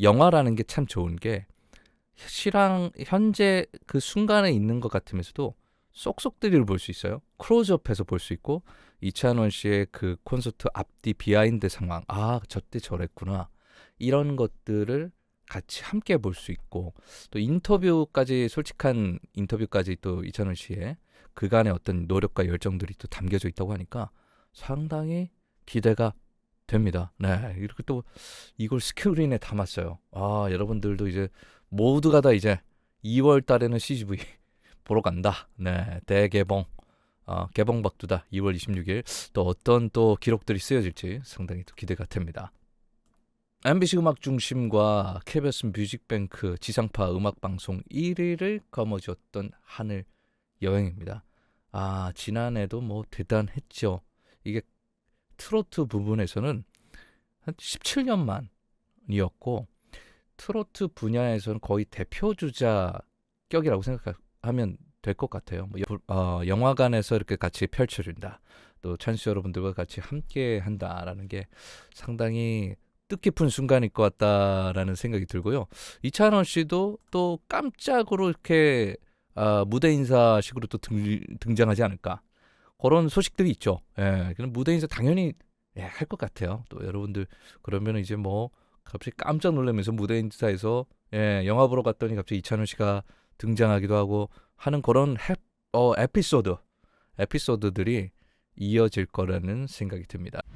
영화라는 게 참 좋은 게 실황 현재 그 순간에 있는 것 같으면서도 쏙쏙들이를 볼 수 있어요. 클로즈업해서 볼 수 있고 이찬원 씨의 그 콘서트 앞뒤 비하인드 상황, 아 저때 저랬구나 이런 것들을 같이 함께 볼 수 있고 또 인터뷰까지 솔직한 인터뷰까지 또 이찬원 씨의 그간의 어떤 노력과 열정들이 또 담겨져 있다고 하니까 상당히 기대가 됩니다. 네, 이렇게 또 이걸 스크린에 담았어요. 아, 여러분들도 이제 모두가 다 이제 2월 달에는 CGV 보러 간다. 네, 대개봉. 아, 개봉 박두다. 2월 26일 또 어떤 또 기록들이 쓰여질지 상당히 또 기대가 됩니다. MBC 음악 중심과 KBS 뮤직뱅크 지상파 음악 방송 1위를 거머쥐었던 하늘 여행입니다. 아, 지난해도 뭐 대단했죠. 이게 트로트 부분에서는 한 17년만이었고 트로트 분야에서는 거의 대표 주자격이라고 생각하면 될 것 같아요. 뭐 여- 어, 영화관에서 이렇게 같이 펼쳐준다. 또 찬스 여러분들과 같이 함께 한다라는 게 상당히 뜻깊은 순간일 것 같다라는 생각이 들고요. 이찬원 씨도 또 깜짝으로 이렇게 아, 무대 인사식으로 또 등, 등장하지 않을까 그런 소식들이 있죠. 예, 그럼 무대 인사 당연히 예, 할 것 같아요. 또 여러분들 그러면 이제 뭐 갑자기 깜짝 놀라면서 무대 인사에서 예, 영화 보러 갔더니 갑자기 이찬원 씨가 등장하기도 하고 하는 그런 해, 어, 에피소드 에피소드들이 이어질 거라는 생각이 듭니다.